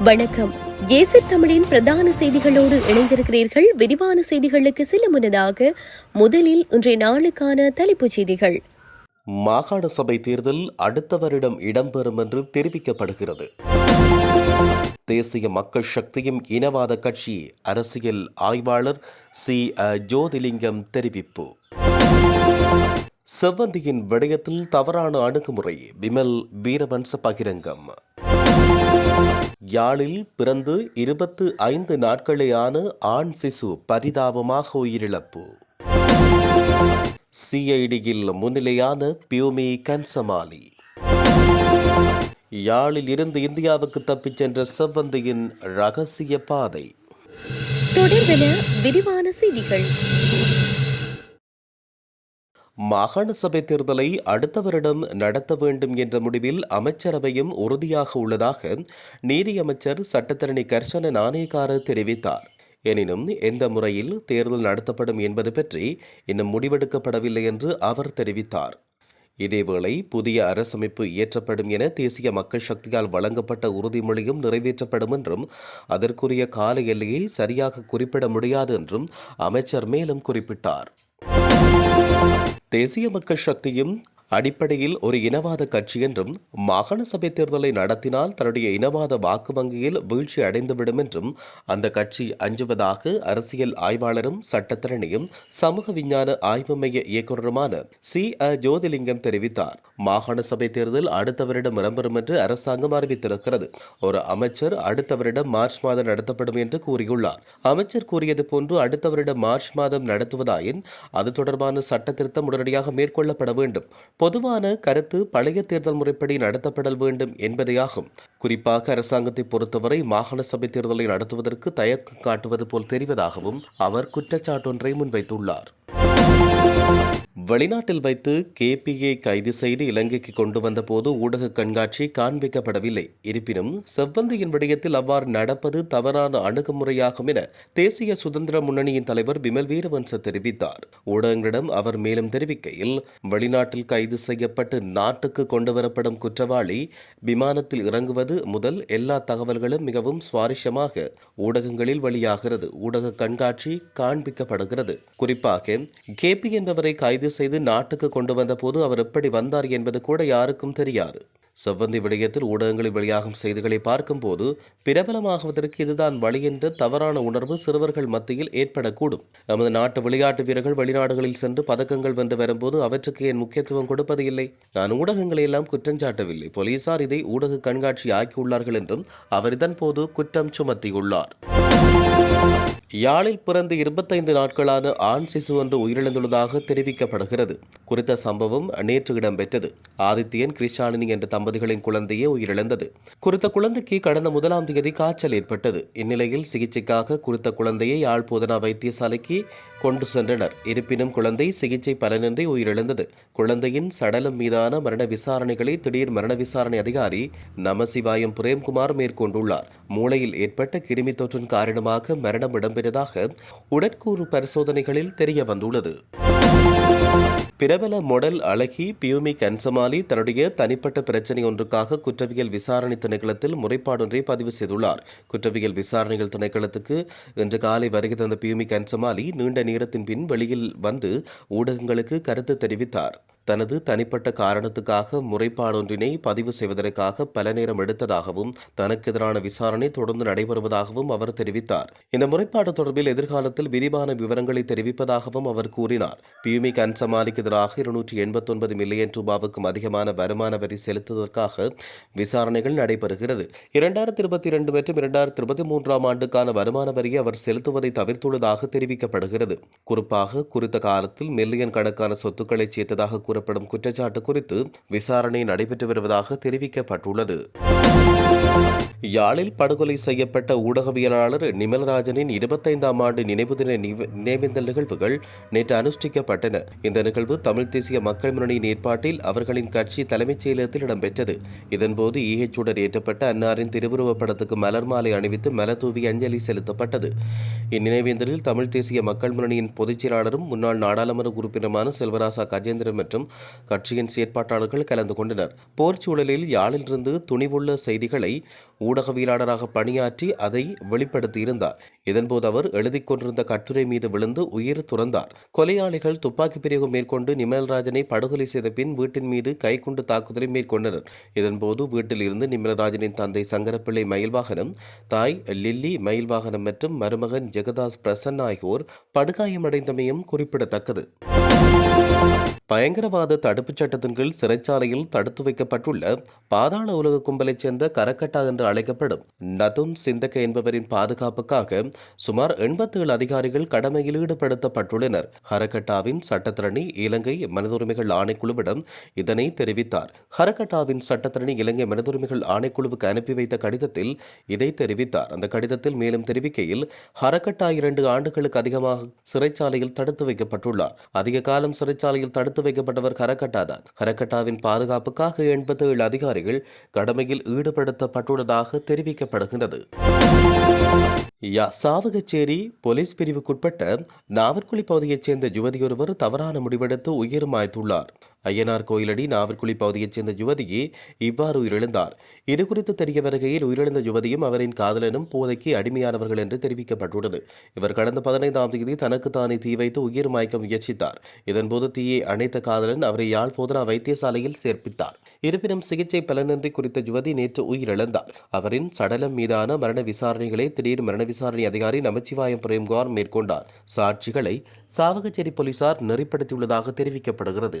வணக்கம். ஏசி தமிழின் பிரதான செய்திகளோடு இணைந்திருக்கிறீர்கள். விரிவான செய்திகளுக்கு செல்ல முன்னதாக முதலில் இன்றைய நாளுக்கான தலைப்புச் செய்திகள். மாகாண சபை தேர்தல் அடுத்த வருடம் இடம்பெறும் என்று தெரிவிக்கப்படுகிறது. தேசிய மக்கள் சக்தியும் இனவாத கட்சி அரசியல் ஆய்வாளர் சி அ. ஜோதிலிங்கம் தெரிவிப்பு. செவ்வந்தியின் விடயத்தில் தவறான அணுகுமுறை விமல் வீரவன்ச பகிரங்கம். யாழில் பிறந்து இருபத்து ஐந்து நாட்களேயான ஆண் சிசு பரிதாபமாக உயிரிழப்பு. சிஐடியில் முன்னிலையான பியூமி கன்சமாலி. யாழில் இருந்து இந்தியாவுக்கு தப்பிச் சென்ற செவ்வந்தியின் ரகசிய பாதை. தொடர்பென விரிவான செய்திகள். மாகாண சபை தேர்தலை அடுத்த வருடம் நடத்த வேண்டும் என்ற முடிவில் அமைச்சரவையும் உறுதியாக உள்ளதாக நீதியமைச்சர் சட்டத்தரணி கர்ஷன நாணயக்கார தெரிவித்தார். எனினும் எந்த முறையில் தேர்தல் நடத்தப்படும் என்பது பற்றி இன்னும் முடிவெடுக்கப்படவில்லை என்று அவர் தெரிவித்தார். இதேவேளை புதிய அரசமைப்பு இயற்றப்படும் என தேசிய மக்கள் சக்தியால் வழங்கப்பட்ட உறுதிமொழியும் நிறைவேற்றப்படும் என்றும் அதற்குரிய கால எல்லையை சரியாக குறிப்பிட முடியாது என்றும் அமைச்சர் மேலும் குறிப்பிட்டார். தேசிய மக்கள் சக்தியும் அடிப்படையில் ஒரு இனவாத கட்சி என்றும் மாகாண சபை தேர்தலை நடத்தினால் தன்னுடைய இனவாத வாக்கு வங்கியில் வீழ்ச்சி அடைந்துவிடும் என்றும் அந்த கட்சி அஞ்சுவதாக அரசியல் ஆய்வாளரும் சட்டத்திறனையும் சமூக விஞ்ஞான ஆய்வு மைய இயக்குநருமான சி. அ. ஜோதிலிங்கம் தெரிவித்தார். மாகாண சபை தேர்தல் அடுத்த வருடம் இடம்பெறும் என்று அரசாங்கம் அறிவித்திருக்கிறது. ஒரு அமைச்சர் அடுத்த வருடம் மார்ச் மாதம் நடத்தப்படும் என்று கூறியுள்ளார். அமைச்சர் கூறியது போன்று அடுத்த வருடம் மார்ச் மாதம் நடத்துவதாயின் அது தொடர்பான சட்ட திருத்தம் உடனடியாக மேற்கொள்ளப்பட வேண்டும். பொதுவான கருத்து பழைய தேர்தல் முறைப்படி நடத்தப்படல் வேண்டும் என்பதேயாகும். குறிப்பாக அரசாங்கத்தை பொறுத்தவரை மாகாண சபை தேர்தலை நடத்துவதற்கு தயக்கம் காட்டுவது போல் தெரிவதாகவும் அவர் குற்றச்சாட்டொன்றை முன்வைத்துள்ளார். வெளிநாட்டில் வைத்து கேபிஐ கைது செய்து இலங்கைக்கு கொண்டு வந்தபோது ஊடக கண்காட்சி காண்பிக்கப்படவில்லை. இருப்பினும் செவ்வந்தியின் விடயத்தில் அவ்வாறு நடப்பது தவறான அணுகுமுறையாகும் என தேசிய சுதந்திர முன்னணியின் தலைவர் விமல் வீரவன்ச தெரிவித்தார். ஊடகங்களிடம் அவர் மேலும் தெரிவிக்கையில் வெளிநாட்டில் கைது செய்யப்பட்டு நாட்டுக்கு கொண்டுவரப்படும் குற்றவாளி விமானத்தில் இறங்குவது முதல் எல்லா தகவல்களும் மிகவும் சுவாரஸ்யமாக ஊடகங்களில் வெளியாகிறது. ஊடக கண்காட்சி காண்பிக்கப்படுகிறது. குறிப்பாக கேபி என்பவரை கைது செய்து நாட்டுக்கு கொண்டு வந்தபோது அவர் எப்படி வந்தார் என்பது கூட யாருக்கும் தெரியாது. செவ்வந்தி விடயத்தில் ஊடகங்களில் வெளியாகும் செய்திகளை பார்க்கும்போது பிரபலமாகுவதற்கு இதுதான் வழி என்ற தவறான உணர்வு சிறுவர்கள் மத்தியில் ஏற்படக்கூடும். நமது நாட்டு விளையாட்டு வீரர்கள் வெளிநாடுகளில் சென்று பதக்கங்கள் வென்று வரும்போது அவற்றுக்கு ஏன் முக்கியத்துவம் கொடுப்பது இல்லை? நான் ஊடகங்களை எல்லாம் குற்றஞ்சாட்டவில்லை போலீசார் இதை ஊடக கண்காட்சி ஆக்கியுள்ளார்கள் என்றும் அவர் இதன் போது குற்றம் சுமத்தியுள்ளார். யாழில் பிறந்து இருபத்தைந்து நாட்களான ஆண் சிசு ஒன்று உயிரிழந்துள்ளதாக தெரிவிக்கப்படுகிறது. குறித்த சம்பவம் நேற்று இடம்பெற்றது. ஆதித்யன் கிருஷாலினி என்ற தம்பதிகளின் குழந்தையே உயிரிழந்தது. குறித்த குழந்தைக்கு கடந்த முதலாம் தேதி காய்ச்சல் ஏற்பட்டது. இந்நிலையில் சிகிச்சைக்காக குறித்த குழந்தையை யாழ் போதனா வைத்தியசாலைக்கு கொண்டு சென்றனர். இருப்பினும் குழந்தை சிகிச்சை பலனின்றி உயிரிழந்தது. குழந்தையின் சடலம் மீதான மரண விசாரணைகளை திடீர் மரண விசாரணை அதிகாரி நமசிவாயம் பிரேம்குமார் மேற்கொண்டுள்ளார். மூளையில் ஏற்பட்ட கிருமி தொற்றின் காரணமாக மரணம் இடம்பெற்றதாக உடற்கூறு பரிசோதனைகளில் தெரிய வந்துள்ளது. பிரபல மொடல் அழகி பியூமி கன்சமாலி தன்னுடைய தனிப்பட்ட பிரச்சனை ஒன்றுக்காக குற்றவியல் விசாரணை திணைக்களத்தில் முறைப்பாடொன்றை பதிவு செய்துள்ளார். குற்றவியல் விசாரணைகள் திணைக்களத்துக்கு இன்று காலை வருகை தந்த பியூமி கன்சமாலி நீண்ட நேரத்தின் பின் வெளியில் வந்து ஊடகங்களுக்கு கருத்து தெரிவித்தார். தனது தனிப்பட்ட காரணத்துக்காக முறைப்பாடொன்றினை பதிவு செய்வதற்காக பல நேரம் எடுத்ததாகவும் தனக்கு எதிரான விசாரணை தொடர்ந்து நடைபெறுவதாகவும் அவர் தெரிவித்தார். இந்த முறைப்பாடு தொடர்பில் எதிர்காலத்தில் விரிவான விவரங்களை தெரிவிப்பதாகவும் அவர் கூறினார். பியூமி கன்சமாலிக்கு எதிராக இருநூற்றி எண்பத்தொன்பது மில்லியன் ரூபாவுக்கும் அதிகமான வருமான வரி செலுத்துவதற்காக விசாரணைகள் நடைபெறுகிறது. இரண்டாயிரத்தி இருபத்தி இரண்டு மற்றும் இரண்டாயிரத்தி இருபத்தி மூன்றாம் ஆண்டுக்கான வருமான வரியை அவர் செலுத்துவதை தவிர்த்துள்ளதாக தெரிவிக்கப்படுகிறது. குறிப்பாக குறித்த காலத்தில் மில்லியன் கணக்கான சொத்துக்களை சேர்த்ததாக கூறப்படும் குற்றச்சாட்டு குறித்து விசாரணை நடைபெற்று வருவதாக தெரிவிக்கப்பட்டுள்ளது. யாழில் படுகொலை செய்யப்பட்ட ஊடகவியலாளர் நிமலராஜனின் இருபத்தைந்தாம் ஆண்டு நினைவு தின நினைவேந்தல் நிகழ்வுகள் நேற்று அனுஷ்டிக்கப்பட்டன. இந்த நிகழ்வு தமிழ் தேசிய மக்கள் முன்னணியின் ஏற்பாட்டில் அவர்களின் கட்சி தலைமைச் செயலகத்தில் இடம்பெற்றது. இதன்போது ஈஹெச்சுடன் ஏற்றப்பட்ட அன்னாரின் திருவுருவப் படத்துக்கு மலர் மாலை அணிவித்து மலத்தூவி அஞ்சலி செலுத்தப்பட்டது. இந்நினைவேந்தலில் தமிழ் தேசிய மக்கள் முன்னணியின் பொதுச் செயலாளரும் முன்னாள் நாடாளுமன்ற உறுப்பினருமான செல்வராசா கஜேந்திரன் மற்றும் கட்சியின் செயற்பாட்டாளர்கள் கலந்து கொண்டனர். போர் சூழலில் யாழிலிருந்து துணிவுள்ள செய்திகளை ஊடகவியலாளராக பணியாற்றி அதை வெளிப்படுத்தியிருந்தார். இதன்போது அவர் எழுதிக் கொண்டிருந்த கட்டுரை மீது விழுந்து உயிர் துறந்தார். கொலையாளிகள் துப்பாக்கி பிரயோகம் மேற்கொண்டு நிமல்ராஜனை படுகொலை செய்த பின் வீட்டின் மீது கைக்குண்டு தாக்குதலை மேற்கொண்டனர். இதன்போது வீட்டில் இருந்து நிமலராஜனின் தந்தை சங்கரப்பிள்ளை மயில்வாகனம் தாய் லில்லி மயில்வாகனம் மற்றும் மருமகன் ஜெகதாஸ் பிரசன்ன ஆகியோர் படுகாயமடைந்தமையும் குறிப்பிடத்தக்கது. பயங்கரவாத தடுப்புச் சட்டத்தின் கீழ் சிறைச்சாலையில் தடுத்து வைக்கப்பட்டுள்ள பாதாள உலக கும்பலைச் சேர்ந்த கரக்கட்டா என்று அழைக்கப்படும் நதும் சிந்தக்க என்பவரின் பாதுகாப்புக்காக சுமார் 87 அதிகாரிகள் கடமையில் ஈடுபடுத்தப்பட்டுள்ளனர். ஹரகட்டாவின் சட்டத்திரணி இலங்கை மனிதுரிமைகள் ஆணைக்குழுவிடம் இதனை தெரிவித்தார். ஹரக்கட்டாவின் சட்டத்திரணி இலங்கை மனிதுரிமைகள் ஆணைக்குழுவுக்கு அனுப்பி வைத்த கடிதத்தில் இதை தெரிவித்தார். அந்த கடிதத்தில் மேலும் தெரிவிக்கையில் ஹரக்கட்டா இரண்டு ஆண்டுகளுக்கு அதிகமாக சிறைச்சாலையில் தடுத்து வைக்கப்பட்டுள்ளார். அதிக காலம் சிறைச்சாலையில் தடுத்து வைக்கப்பட்டவர் கரக்கட்டாதான் கரகட்டாவின் பாதுகாப்புக்காக எண்பத்தி ஏழு அதிகாரிகள் கடமையில் ஈடுபடுத்தப்பட்டுள்ளதாக தெரிவிக்கப்படுகின்றது. சாவகச்சேரி போலீஸ் பிரிவுக்குட்பட்ட நாவற்குழி பகுதியைச் சேர்ந்த யுவதியொருவர் தவறான முடிவெடுத்து உயிர் மாய்த்துள்ளார். ஐயனார் கோயிலடி நாவற்குழி பகுதியைச் சேர்ந்த யுவதியே இவ்வாறு உயிரிழந்தார். இதுகுறித்து தெரிய வருகையில் உயிரிழந்த யுவதியும் அவரின் காதலனும் போதைக்கு அடிமையானவர்கள் என்று தெரிவிக்கப்பட்டுள்ளது. இவர் கடந்த பதினைந்தாம் தேதி தனக்கு தானே தீ வைத்து உயிர் மயக்க முயற்சித்தார். இதன்போது தீயை அணைத்த காதலன் அவரை யாழ் போதனா வைத்தியசாலையில் சேர்ப்பித்தார். இருப்பினும் சிகிச்சை பலனின்றி குறித்த யுவதி நேற்று உயிரிழந்தார். அவரின் சடலம் மீதான மரண விசாரணைகளை திடீர் மரண விசாரணை அதிகாரி நமச்சிவாயம் பிரேம்குமார் மேற்கொண்டார். சாட்சிகளை சாவகச்சேரி போலீசார் நெறிப்படுத்தியுள்ளதாக தெரிவிக்கப்படுகிறது.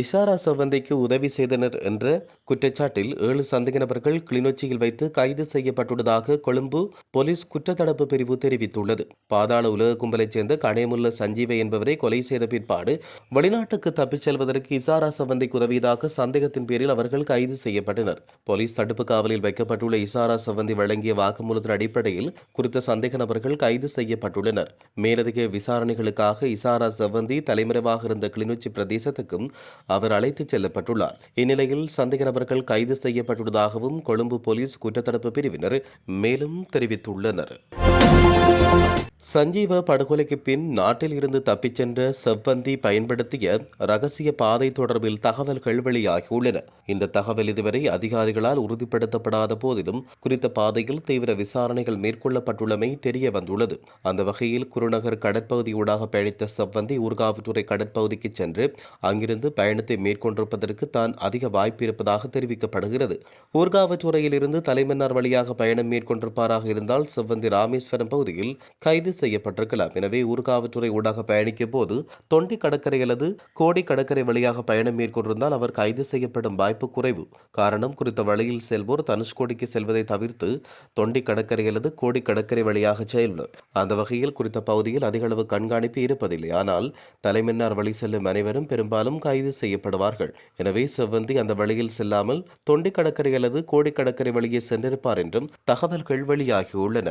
இசாரா சவந்திக்கு உதவி செய்தனர் என்ற குற்றச்சாட்டில் ஏழு சந்தேக நபர்கள் கிளிநொச்சியில் வைத்து கைது செய்யப்பட்டுள்ளதாக கொழும்பு போலீஸ் குற்றத்தடுப்பு பிரிவு தெரிவித்துள்ளது. பாதாள உலக கும்பலைச் சேர்ந்த கடைமுல்ல சஞ்சீவை என்பவரை கொலை செய்த பிற்பாடு வெளிநாட்டுக்கு தப்பிச் செல்வதற்கு இசாரா சவந்திக்கு உதவியதாக சந்தேகத்தின் பேரில் அவர்கள் கைது செய்யப்பட்டனர். போலீஸ் தடுப்பு காவலில் வைக்கப்பட்டுள்ள இசாரா சவந்தி வழங்கிய வாக்குமூலத்தின் அடிப்படையில் குறித்த சந்தேக நபர்கள் கைது செய்யப்பட்டுள்ளனர். மேலதிக விசாரணைகளுக்காக இசாரா சவந்தி தலைமறைவாக இருந்த கிளிநொச்சி இடத்துக்கும் அவர் அழைத்துச் செல்லப்பட்டுள்ளார். இந்நிலையில் சந்தேக நபர்கள் கைது செய்யப்பட்டுள்ளதாகவும் கொழும்பு போலீஸ் குற்றத்தடுப்பு பிரிவினர் மேலும் தெரிவித்துள்ளனர். சஞ்சீவ படுகொலைக்கு பின் நாட்டில் இருந்து தப்பிச் சென்ற செவ்வந்தி பயன்படுத்திய ரகசிய பாதை தொடர்பில் தகவல்கள் வெளியாகியுள்ளன. இந்த தகவல் இதுவரை அதிகாரிகளால் உறுதிப்படுத்தப்படாத போதிலும் குறித்த பாதையில் தீவிர விசாரணைகள் மேற்கொள்ளப்பட்டுள்ளமை தெரிய வந்துள்ளது. அந்த வகையில் குருநகர் கடற்பகுதியூடாக பயணித்த செவ்வந்தி ஊர்காவல்துறை கடற்பகுதிக்கு சென்று அங்கிருந்து பயணத்தை மேற்கொண்டிருப்பதற்கு தான் அதிக வாய்ப்பு இருப்பதாக தெரிவிக்கப்படுகிறது. ஊர்காவல்துறையில் இருந்து தலைமன்னார் வழியாக பயணம் மேற்கொண்டிருப்பாராக இருந்தால் செவ்வந்தி ராமேஸ்வரம் பகுதியில் கைது செய்யப்பட்டிருக்கலாம். எனவே ஊர்காவல்துறை ஊடாக பயணிக்கும் போது தொண்டி கடற்கரை அல்லது கோடி கடற்கரை வழியாக பயணம் மேற்கொண்டிருந்தால் அவர் கைது செய்யப்படும் வாய்ப்பு குறைவு. காரணம் குறித்த வழியில் செல்வோர் தனுஷ்கோடிக்கு செல்வதை தவிர்த்து தொண்டி கடற்கரை அல்லது கோடி கடற்கரை வழியாக செல்வர் அந்த வகையில் குறித்த பகுதியில் அதிகளவு கண்காணிப்பு இருப்பதில்லை. ஆனால் தலைமன்னார் வழி செல்லும் அனைவரும் பெரும்பாலும் கைது செய்யப்படுவார்கள். எனவே செவ்வந்தி அந்த வழியில் செல்லாமல் தொண்டி கடற்கரை அல்லது கோடி கடற்கரை வழியே சென்றிருப்பார் என்றும் தகவல்கள் வெளியாகியுள்ளன.